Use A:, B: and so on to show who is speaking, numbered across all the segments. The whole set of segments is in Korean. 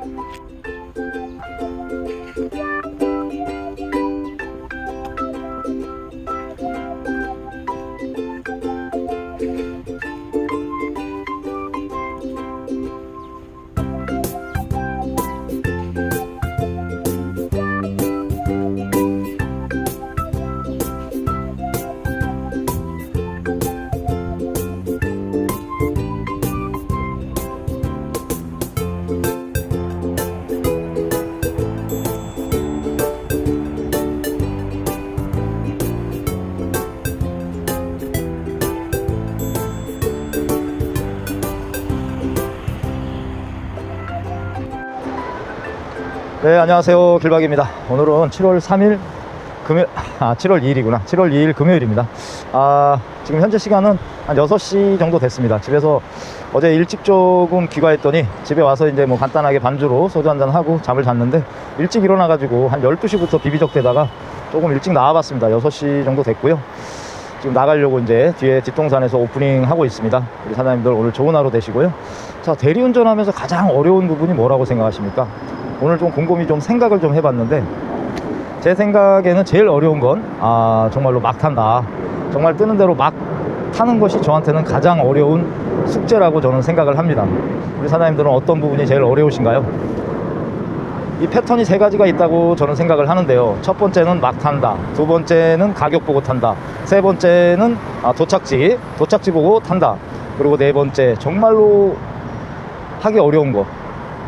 A: Thank you. 네, 안녕하세요. 길박입니다. 오늘은 7월 3일 금요 아, 7월 2일이구나. 7월 2일 금요일입니다. 아, 지금 현재 시간은 한 6시 정도 됐습니다. 집에서 어제 일찍 조금 귀가했더니 집에 와서 이제 뭐 간단하게 반주로 소주 한잔 하고 잠을 잤는데 일찍 일어나 가지고 한 12시부터 비비적대다가 조금 일찍 나와 봤습니다. 6시 정도 됐고요. 지금 나가려고 이제 뒤에 뒷동산에서 오프닝 하고 있습니다. 우리 사장님들 오늘 좋은 하루 되시고요. 자, 대리운전 하면서 가장 어려운 부분이 뭐라고 생각하십니까? 오늘 좀 곰곰이 좀 생각을 좀 해봤는데 제 생각에는 제일 어려운 건 아, 정말로 막 탄다. 정말 뜨는 대로 막 타는 것이 저한테는 가장 어려운 숙제라고 저는 생각을 합니다. 우리 사장님들은 어떤 부분이 제일 어려우신가요? 이 패턴이 세 가지가 있다고 저는 생각을 하는데요. 첫 번째는 막 탄다. 두 번째는 가격 보고 탄다. 세 번째는 아, 도착지, 도착지 보고 탄다. 그리고 네 번째, 정말로 하기 어려운 거.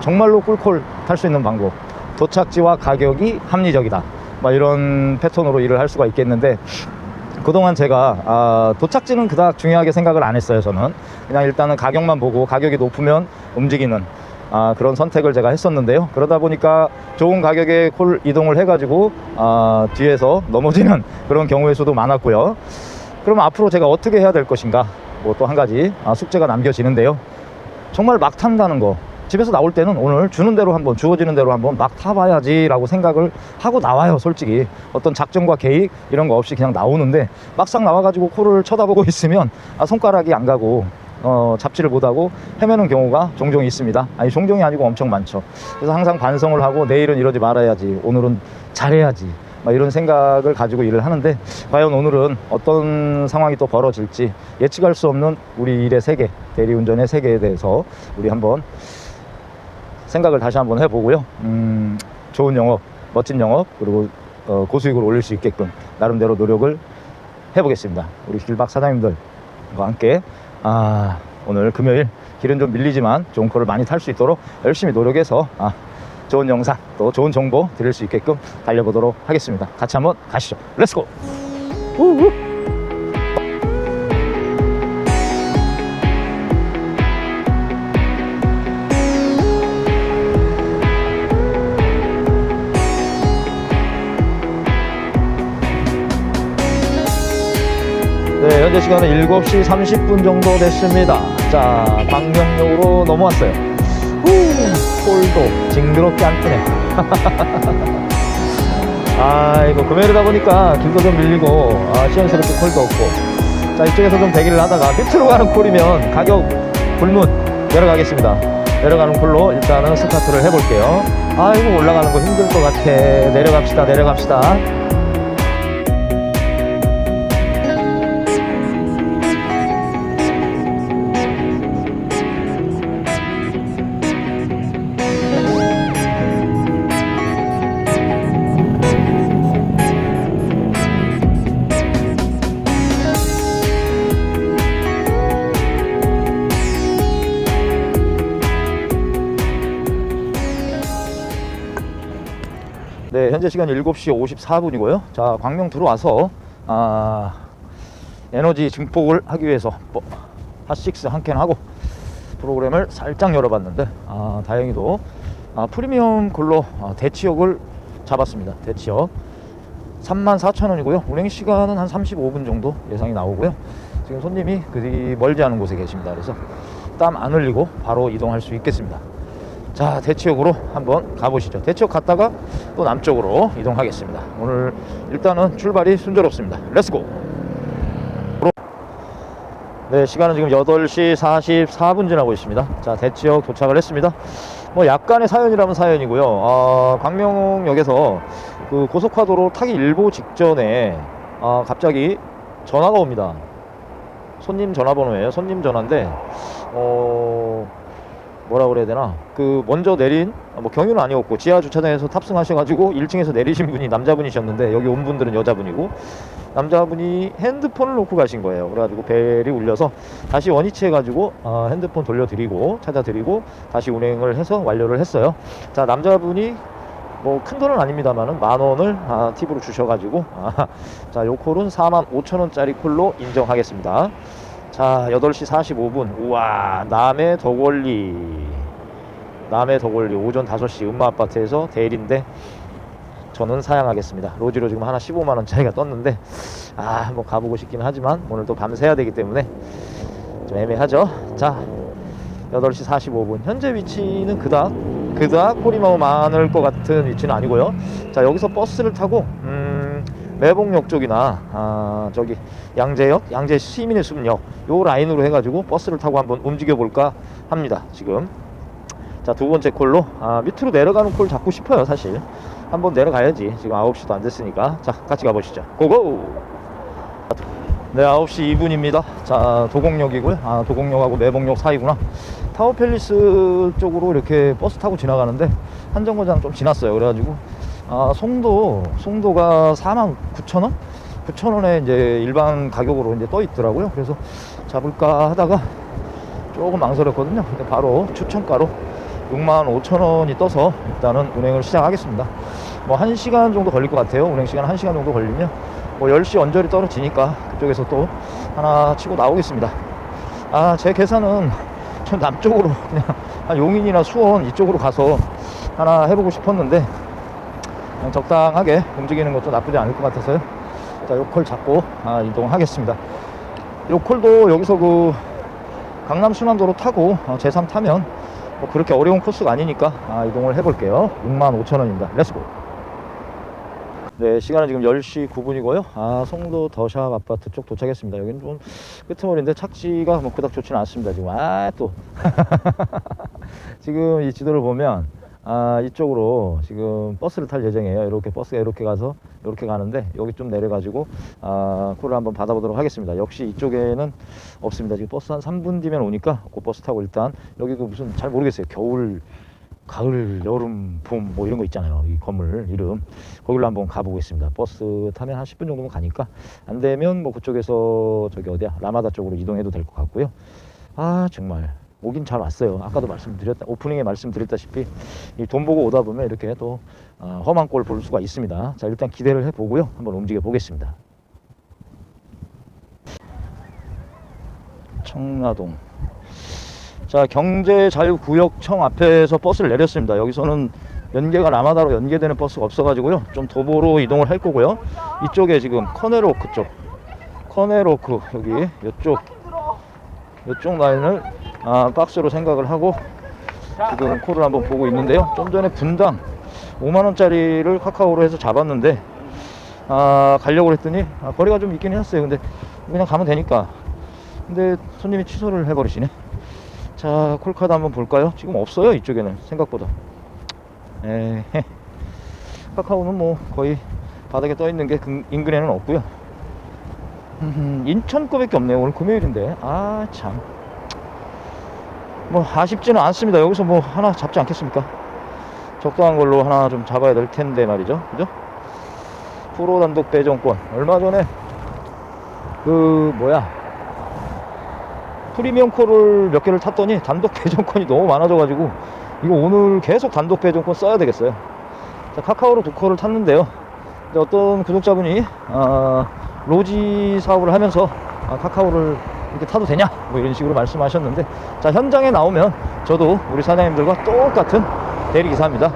A: 정말로 꿀콜 탈수 있는 방법. 도착지와 가격이 합리적이다. 막 이런 패턴으로 일을 할 수가 있겠는데, 그동안 제가 아, 도착지는 그닥 중요하게 생각을 안 했어요 저는. 그냥 일단은 가격만 보고 가격이 높으면 움직이는 아, 그런 선택을 제가 했었는데요. 그러다 보니까 좋은 가격에 콜 이동을 해가지고 아, 뒤에서 넘어지는 그런 경우의 수도 많았고요. 그럼 앞으로 제가 어떻게 해야 될 것인가? 뭐 또 한 가지 아, 숙제가 남겨지는데요. 정말 막 탄다는 거 집에서 나올 때는 오늘 주는 대로 한번 주어지는 대로 한번 막 타봐야지 라고 생각을 하고 나와요 솔직히. 어떤 작전과 계획 이런 거 없이 그냥 나오는데 막상 나와가지고 코를 쳐다보고 있으면 아, 손가락이 안 가고 어, 잡지를 못하고 헤매는 경우가 종종 있습니다. 아니 종종이 아니고 엄청 많죠. 그래서 항상 반성을 하고 내일은 이러지 말아야지 오늘은 잘해야지 막 이런 생각을 가지고 일을 하는데 과연 오늘은 어떤 상황이 또 벌어질지 예측할 수 없는 우리 일의 세계 대리운전의 세계에 대해서 우리 한번 생각을 다시 한번 해보고요. 음, 좋은 영업, 멋진 영업, 그리고 어, 고수익을 올릴 수 있게끔 나름대로 노력을 해보겠습니다. 우리 길박 사장님들과 함께 아, 오늘 금요일 길은 좀 밀리지만 좋은 코를 많이 탈 수 있도록 열심히 노력해서 아, 좋은 영상 또 좋은 정보 드릴 수 있게끔 달려보도록 하겠습니다. 같이 한번 가시죠. 렛츠고! 우후. 현재 시간은 7시 30분 정도 됐습니다. 자, 광명역으로 넘어왔어요. 후, 폴도 징그럽게 안 뜨네. 아, 이거 금요일이다 보니까 길도 좀 밀리고, 아, 시원스럽게 콜도 없고. 자, 이쪽에서 좀 대기를 하다가 밑으로 가는 콜이면 가격 불문 내려가겠습니다. 내려가는 콜로 일단은 스타트를 해볼게요. 아이고, 올라가는 거 힘들 것 같아. 내려갑시다, 내려갑시다. 시간 7시 54분이고요. 자, 광명 들어와서 아, 에너지 증폭을 하기 위해서 뭐, 핫식스 한 캔 하고 프로그램을 살짝 열어봤는데 아, 다행히도 아, 프리미엄 콜로 아, 대치역을 잡았습니다. 대치역 34,000원이고요. 운행 시간은 한 35분 정도 예상이 나오고요. 지금 손님이 그리 멀지 않은 곳에 계십니다. 그래서 땀 안 흘리고 바로 이동할 수 있겠습니다. 자 대치역으로 한번 가보시죠 대치역 갔다가 또 남쪽으로 이동하겠습니다 오늘 일단은 출발이 순조롭습니다 렛츠고 네 시간은 지금 8시 44분 지나고 있습니다 자 대치역 도착을 했습니다 뭐 약간의 사연이라면 사연이고요. 아, 광명역에서 그 고속화도로 타기 일보 직전에 아, 갑자기 전화가 옵니다. 손님 전화번호예요. 손님 전화인데 어 뭐라 그래야 되나 그 먼저 내린 뭐 경유는 아니었고 지하 주차장에서 탑승하셔가지고 1층에서 내리신 분이 남자분이셨는데 여기 온 분들은 여자분이고 남자분이 핸드폰을 놓고 가신 거예요. 그래가지고 벨이 울려서 다시 원위치 해가지고 아, 핸드폰 돌려드리고 찾아드리고 다시 운행을 해서 완료를 했어요. 자 남자분이 뭐 큰 돈은 아닙니다만은 만 원을 아, 팁으로 주셔가지고 아, 자요 콜은 4만 5천 원짜리 콜로 인정하겠습니다. 자 8시 45분 우와 남해 덕원리 남해 덕원리 오전 5시 음마아파트에서 대일인데 저는 사양하겠습니다. 로지로 지금 하나 15만 원짜리가 떴는데 아 한번 가보고 싶긴 하지만 오늘 또 밤새야 되기 때문에 좀 애매하죠. 자 8시 45분 현재 위치는 그닥 그닥 꼬리마우 많을 것 같은 위치는 아니고요. 자 여기서 버스를 타고 음, 매봉역 쪽이나 아, 저기 양재역, 양재 시민의 숲역 요 라인으로 해가지고 버스를 타고 한번 움직여 볼까 합니다. 지금. 자 두 번째 콜로 아, 밑으로 내려가는 콜 잡고 싶어요 사실. 한번 내려가야지. 지금 9시도 안 됐으니까. 자 같이 가보시죠. 고고! 네 9시 2분입니다. 자 도곡역이고요. 아 도곡역하고 매봉역 사이구나. 타워팰리스 쪽으로 이렇게 버스 타고 지나가는데 한 정거장 좀 지났어요. 그래가지고 아 송도 송도가 4만 9천 원? 9천 원에 이제 일반 가격으로 이제 떠 있더라고요. 그래서 잡을까 하다가 조금 망설였거든요. 근데 바로 추천가로 6만 5천 원이 떠서 일단은 운행을 시작하겠습니다. 뭐 1시간 정도 걸릴 것 같아요. 운행 시간 1시간 정도 걸리면. 뭐 10시 언저리 떨어지니까 그쪽에서 또 하나 치고 나오겠습니다. 아 제 계산은 저 남쪽으로 그냥 한 용인이나 수원 이쪽으로 가서 하나 해보고 싶었는데 적당하게 움직이는 것도 나쁘지 않을 것 같아서요. 자 요콜 잡고 아, 이동하겠습니다. 요콜도 여기서 그 강남 순환도로 타고 어, 제3 타면 뭐 그렇게 어려운 코스가 아니니까 아, 이동을 해볼게요. 65,000원입니다. 렛츠고 네 시간은 지금 10시 9분이고요. 아 송도 더샵 아파트 쪽 도착했습니다. 여기는 좀 끄트머리인데 착지가 뭐 그닥 좋지는 않습니다 지금. 아또. 지금 이 지도를 보면 아 이쪽으로 지금 버스를 탈 예정이에요. 이렇게 버스가 이렇게 가서 이렇게 가는데 여기 좀 내려가지고 아 콜을 한번 받아보도록 하겠습니다. 역시 이쪽에는 없습니다. 지금 버스 한 3분 뒤면 오니까 그 버스 타고 일단 여기 그 무슨 잘 모르겠어요. 겨울 가을 여름 봄 뭐 이런 거 있잖아요. 이 건물 이름. 거기로 한번 가보겠습니다. 버스 타면 한 10분 정도면 가니까 안 되면 뭐 그쪽에서 저기 어디야? 라마다 쪽으로 이동해도 될 것 같고요. 아 정말 오긴 잘 왔어요. 아까도 말씀드렸다 오프닝에 말씀드렸다시피 이 돈 보고 오다 보면 이렇게 또 어, 험한 꼴 볼 수가 있습니다. 자 일단 기대를 해보고요. 한번 움직여 보겠습니다. 청라동. 자 경제자유구역청 앞에서 버스를 내렸습니다. 여기서는 연계가 라마다로 연계되는 버스가 없어가지고요. 좀 도보로 이동을 할 거고요. 이쪽에 지금 커네로크 쪽. 커네로크 여기 이쪽 이쪽 라인을 아, 박스로 생각을 하고 지금 콜을 한번 보고 있는데요. 좀 전에 분당 5만원짜리를 카카오로 해서 잡았는데 아, 가려고 했더니 아, 거리가 좀 있긴 했어요. 근데 그냥 가면 되니까. 근데 손님이 취소를 해버리시네. 자 콜카드 한번 볼까요? 지금 없어요 이쪽에는. 생각보다. 에 카카오는 뭐 거의 바닥에 떠 있는 게 근- 인근에는 없고요. 음, 인천 거밖에 없네요. 오늘 금요일인데. 아참 뭐 아쉽지는 않습니다. 여기서 뭐 하나 잡지 않겠습니까? 적당한 걸로 하나 좀 잡아야 될 텐데 말이죠. 그죠? 프로 단독 배정권. 얼마 전에 그 뭐야? 프리미엄 콜을 몇 개를 탔더니 단독 배정권이 너무 많아져 가지고 이거 오늘 계속 단독 배정권 써야 되겠어요. 자, 카카오로 두 콜을 탔는데요. 어떤 구독자분이 아, 로지 사업을 하면서 아, 카카오를 이렇게 타도 되냐? 뭐 이런 식으로 말씀하셨는데 자 현장에 나오면 저도 우리 사장님들과 똑같은 대리기사입니다.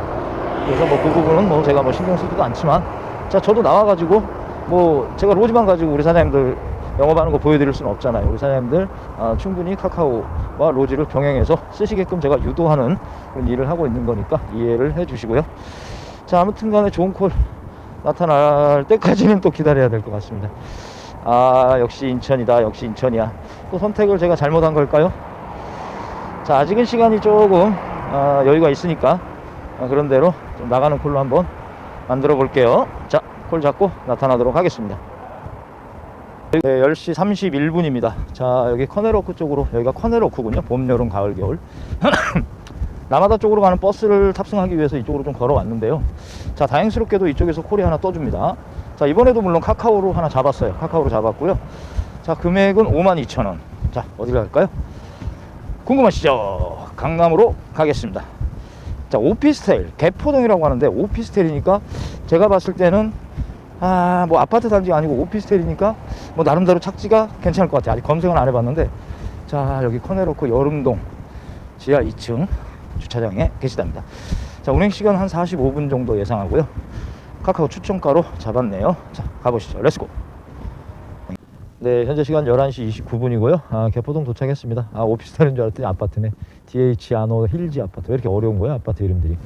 A: 그래서 뭐 그 부분은 뭐 제가 뭐 신경 쓰지도 않지만 자 저도 나와가지고 뭐 제가 로지만 가지고 우리 사장님들 영업하는 거 보여드릴 수는 없잖아요. 우리 사장님들 아, 충분히 카카오와 로지를 병행해서 쓰시게끔 제가 유도하는 그런 일을 하고 있는 거니까 이해를 해 주시고요. 자 아무튼 간에 좋은 콜 나타날 때까지는 또 기다려야 될 것 같습니다 아 역시 인천이다 역시 인천이야 또 선택을 제가 잘못한 걸까요 자 아직은 시간이 조금 아, 여유가 있으니까 아, 그런 대로 좀 나가는 콜로 한번 만들어 볼게요. 자, 콜 잡고 나타나도록 하겠습니다. 네, 10시 31분입니다. 자, 여기 커네로크 쪽으로, 여기가 커네로크군요. 봄, 여름, 가을, 겨울. 라마다 쪽으로 가는 버스를 탑승하기 위해서 이쪽으로 좀 걸어왔는데요. 자, 다행스럽게도 이쪽에서 콜이 하나 떠줍니다. 자, 이번에도 물론 카카오로 하나 잡았어요. 카카오로 잡았고요. 자, 금액은 52,000원. 자, 어디로 갈까요? 궁금하시죠? 강남으로 가겠습니다. 자, 오피스텔, 개포동이라고 하는데 오피스텔이니까 제가 봤을 때는 아, 뭐 아파트 단지가 아니고 오피스텔이니까 뭐 나름대로 착지가 괜찮을 것 같아요. 아직 검색은 안 해봤는데 자, 여기 커네로크 여름동 지하 2층 주차장에 계시답니다. 자, 운행 시간 한 45분 정도 예상하고요. 카카오 추천가로 잡았네요. 자, 가보시죠. 렛츠고. 네, 현재 시간 11시 29분이고요. 아, 개포동 도착했습니다. 아, 오피스텔인 줄 알았더니 아파트네. DH 아노 힐지 아파트. 왜 이렇게 어려운 거야, 아파트 이름들이.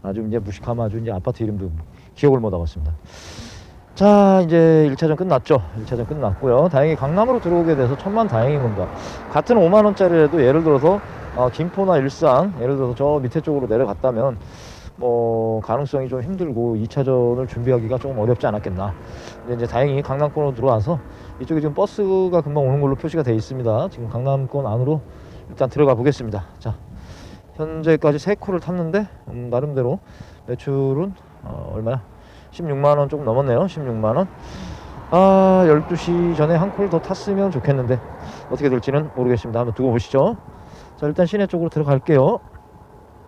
A: 아주 이제 무식하면 아주 이제 아파트 이름도 기억을 못 하겠습니다. 자, 이제 1차전 끝났죠. 1차전 끝났고요. 다행히 강남으로 들어오게 돼서 천만 다행인 겁니다. 같은 5만 원짜리라도 예를 들어서 어, 김포나 일산, 예를 들어서 저 밑에 쪽으로 내려갔다면 뭐 가능성이 좀 힘들고 2차전을 준비하기가 조금 어렵지 않았겠나. 근데 이제 다행히 강남권으로 들어와서 이쪽에 지금 버스가 금방 오는 걸로 표시가 되어 있습니다. 지금 강남권 안으로 일단 들어가 보겠습니다. 자, 현재까지 세 콜을 탔는데 음, 나름대로 매출은 어, 얼마야? 16만 원 조금 넘었네요. 16만 원. 아, 12시 전에 한 콜 더 탔으면 좋겠는데 어떻게 될지는 모르겠습니다. 한번 두고 보시죠. 자, 일단 시내 쪽으로 들어갈게요.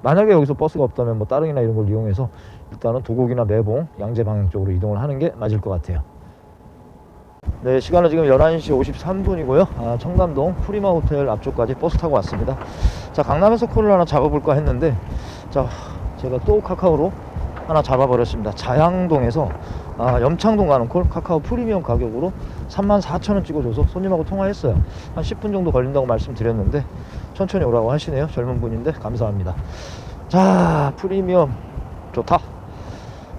A: 만약에 여기서 버스가 없다면 뭐 따릉이나 이런 걸 이용해서 일단은 도곡이나 매봉, 양재 방향 쪽으로 이동을 하는 게 맞을 것 같아요. 네, 시간은 지금 11시 53분이고요. 아, 청담동 프리마 호텔 앞쪽까지 버스 타고 왔습니다. 자, 강남에서 콜을 하나 잡아볼까 했는데, 자, 제가 또 카카오로 하나 잡아버렸습니다. 자양동에서 아, 염창동 가는 콜 카카오 프리미엄 가격으로 34,000원 찍어줘서 손님하고 통화했어요. 한 10분 정도 걸린다고 말씀드렸는데 천천히 오라고 하시네요. 젊은 분인데 감사합니다. 자, 프리미엄 좋다.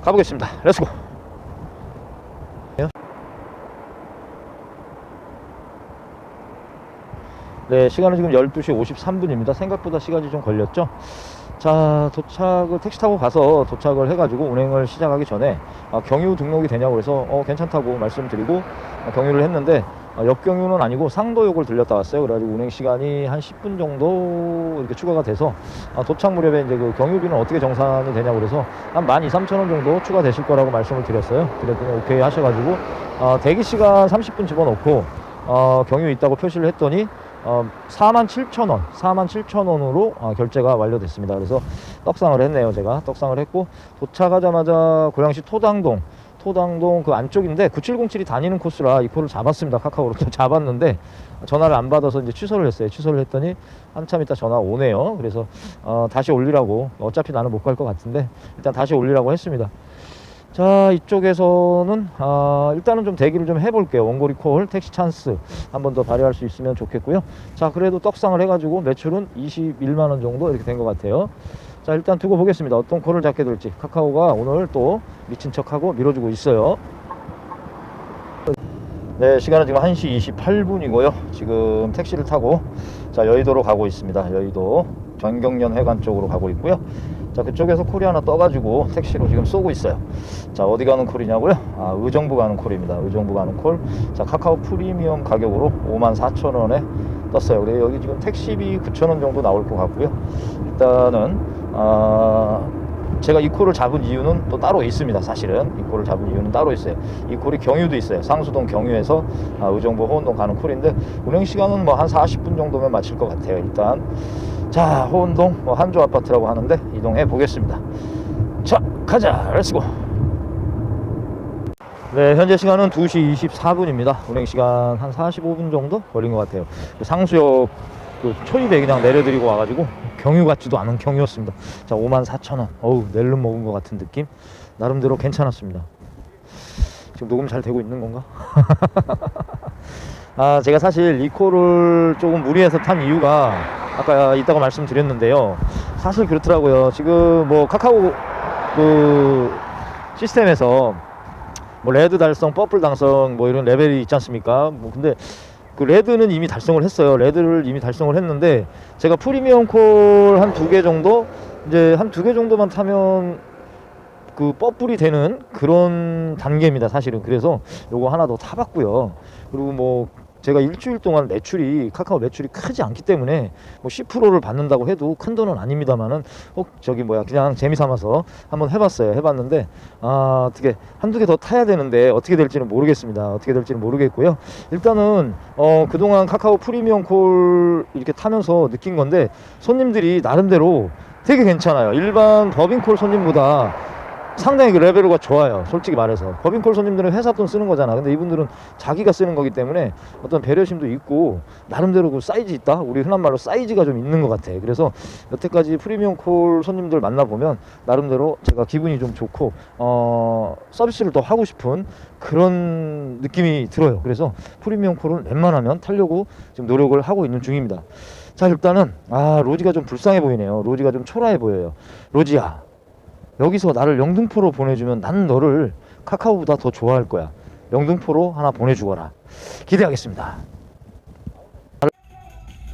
A: 가보겠습니다. 렛츠고. 네, 시간은 지금 12시 53분입니다. 생각보다 시간이 좀 걸렸죠. 자, 도착을 택시 타고 가서 도착을 해가지고 운행을 시작하기 전에 아, 경유 등록이 되냐고 그래서 어, 괜찮다고 말씀드리고 아, 경유를 했는데 아, 역경유는 아니고 상도역을 들렸다 왔어요. 그래가지고 운행 시간이 한 10분 정도 이렇게 추가가 돼서 아, 도착 무렵에 이제 그 경유비는 어떻게 정산이 되냐고 그래서 한 12,000원 정도 추가되실 거라고 말씀을 드렸어요. 드렸더니 오케이 하셔가지고 아, 대기 시간 30분 집어넣고 어, 경유 있다고 표시를 했더니 어, 47,000원, 47,000원으로 어, 결제가 완료됐습니다. 그래서 떡상을 했네요, 제가. 떡상을 했고, 도착하자마자 고양시 토당동, 토당동 그 안쪽인데 9707이 다니는 코스라 이 코를 잡았습니다. 카카오로 또 잡았는데 전화를 안 받아서 이제 취소를 했어요. 취소를 했더니 한참 있다 전화 오네요. 그래서 어, 다시 올리라고 어차피 나는 못 갈 것 같은데 일단 다시 올리라고 했습니다. 자 이쪽에서는 아, 일단은 좀 대기를 좀 해볼게요 원고리 콜 택시 찬스 한 번 더 발휘할 수 있으면 좋겠고요 자 그래도 떡상을 해가지고 매출은 21만원 정도 이렇게 된 것 같아요 자 일단 두고 보겠습니다. 어떤 콜을 잡게 될지. 카카오가 오늘 또 미친 척하고 밀어주고 있어요. 네 시간은 지금 1시 28분이고요. 지금 택시를 타고 자 여의도로 가고 있습니다. 여의도 전경련 회관 쪽으로 가고 있고요. 자 그쪽에서 콜이 하나 떠가지고 택시로 지금 쏘고 있어요. 자 어디 가는 콜이냐고요? 아 의정부 가는 콜입니다. 의정부 가는 콜자 카카오 프리미엄 가격으로 54,000원에 떴어요. 그래 여기 지금 택시비 9,000원 정도 나올 것 같고요. 일단은 아 제가 이 콜을 잡은 이유는 또 따로 있습니다 사실은. 이 콜을 잡은 이유는 따로 있어요. 이 콜이 경유도 있어요. 상수동 경유에서 아, 의정부 호원동 가는 콜인데 운행 시간은 뭐 한 40분 정도면 마칠 것 같아요 일단. 자 호원동 뭐 한조 아파트라고 하는데 이동해 보겠습니다. 자 가자. 렛츠고 네 현재 시간은 2시 24분입니다. 운행 시간 한 45분 정도 걸린 것 같아요. 그 상수역 그 초입에 그냥 내려드리고 와가지고 경유 같지도 않은 경유였습니다. 자 54,000원. 어우 낼름 먹은 것 같은 느낌? 나름대로 괜찮았습니다. 지금 녹음 잘 되고 있는 건가? 아 제가 사실 이 코를 조금 무리해서 탄 이유가 아까 이따가 말씀드렸는데요. 사실 그렇더라고요. 지금 뭐 카카오 그 시스템에서 뭐 레드 달성, 퍼플 달성 뭐 이런 레벨이 있지 않습니까? 뭐 근데 그 레드는 이미 달성을 했어요. 레드를 이미 달성을 했는데 제가 프리미엄 콜 한 두 개 정도 이제 한 두 개 정도만 타면 그 뻐뿔이 되는 그런 단계입니다 사실은 그래서 요거 하나 더 타봤고요 그리고 뭐 제가 일주일 동안 매출이 카카오 매출이 크지 않기 때문에 뭐 10%를 받는다고 해도 큰 돈은 아닙니다만은 어 저기 뭐야 그냥 재미 삼아서 한번 해봤어요. 해봤는데 아 어떻게 한두 개 더 타야 되는데 어떻게 될지는 모르겠습니다. 어떻게 될지는 모르겠고요. 일단은 어 그동안 카카오 프리미엄 콜 이렇게 타면서 느낀 건데 손님들이 나름대로 되게 괜찮아요. 일반 법인콜 손님보다 상당히 그 레벨가 좋아요. 솔직히 말해서 법인콜 손님들은 회사 돈 쓰는 거잖아. 근데 이분들은 자기가 쓰는 거기 때문에 어떤 배려심도 있고 나름대로 그 사이즈 있다. 우리 흔한 말로 사이즈가 좀 있는 것 같아. 그래서 여태까지 프리미엄 콜 손님들 만나 보면 나름대로 제가 기분이 좀 좋고 어 서비스를 더 하고 싶은 그런 느낌이 들어요. 그래서 프리미엄 콜은 웬만하면 타려고 지금 노력을 하고 있는 중입니다. 자 일단은 아 로지가 좀 불쌍해 보이네요. 로지가 좀 초라해 보여요. 로지야. 여기서 나를 영등포로 보내주면 난 너를 카카오보다 더 좋아할 거야. 영등포로 하나 보내주거라. 기대하겠습니다.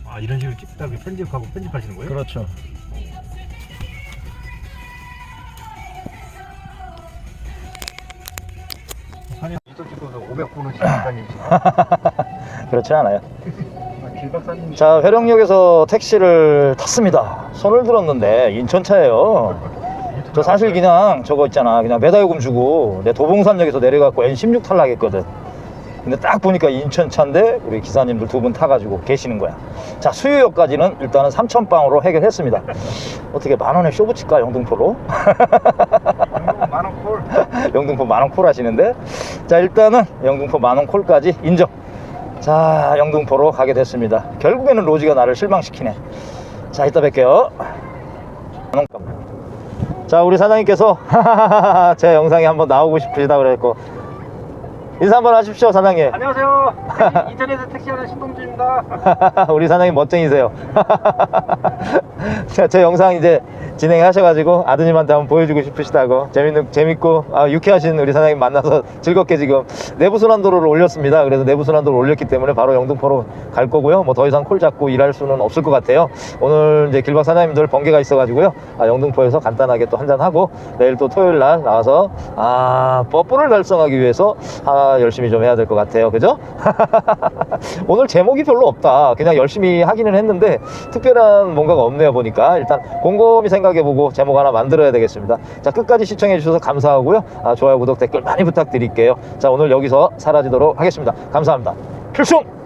B: 아 이런 식으로 찍다가 편집하고 편집하시는 거예요?
A: 그렇죠.
B: 사냥 이쪽 찍어서 500분은 작가님이시죠?
A: 그렇진 않아요.
B: 아,
A: 자, 회령역에서 택시를 탔습니다. 손을 들었는데 인천차예요. 저 사실 그냥 저거 있잖아. 그냥 매달요금 주고 내 도봉산역에서 내려갖고 N16 탈락했거든. 근데 딱 보니까 인천 차인데 우리 기사님들 두 분 타가지고 계시는 거야. 자, 수유역까지는 일단은 3,000빵으로 해결했습니다. 어떻게 만 원에 쇼 붙일까, 영등포로?
B: 만원 콜
A: 영등포 만원 콜 하시는데 자 일단은 영등포 만원 콜까지 인정 자 영등포로 가게 됐습니다 결국에는 로지가 나를 실망시키네 자 이따 뵐게요 만원 값. 자 우리 사장님께서 제 영상에 한번 나오고 싶으시다 그랬고 인사 한번 하십시오 사장님.
B: 안녕하세요. 인터넷에 택시하는 신동주입니다.
A: 우리 사장님 멋쟁이세요. 자, 제 영상 이제 진행하셔가지고 아드님한테 한번 보여주고 싶으시다고 재밌는 재밌고 아, 유쾌하신 우리 사장님 만나서 즐겁게 지금 내부 순환도로를 올렸습니다. 그래서 내부 순환도를 올렸기 때문에 바로 영등포로 갈 거고요. 뭐 더 이상 콜 잡고 일할 수는 없을 것 같아요. 오늘 이제 길박 사장님들 번개가 있어가지고요. 아, 영등포에서 간단하게 또 한잔 하고 내일 또 토요일 날 나와서 아 뽀뽀를 달성하기 위해서 아, 열심히 좀 해야 될 것 같아요. 그죠? 오늘 제목이 별로 없다. 그냥 열심히 하기는 했는데 특별한 뭔가가 없네요 보니까 일단 곰곰이 생각해보고 제목 하나 만들어야 되겠습니다. 자 끝까지 시청해주셔서 감사하고요. 아, 좋아요, 구독, 댓글 많이 부탁드릴게요. 자 오늘 여기서 사라지도록 하겠습니다. 감사합니다. 필승!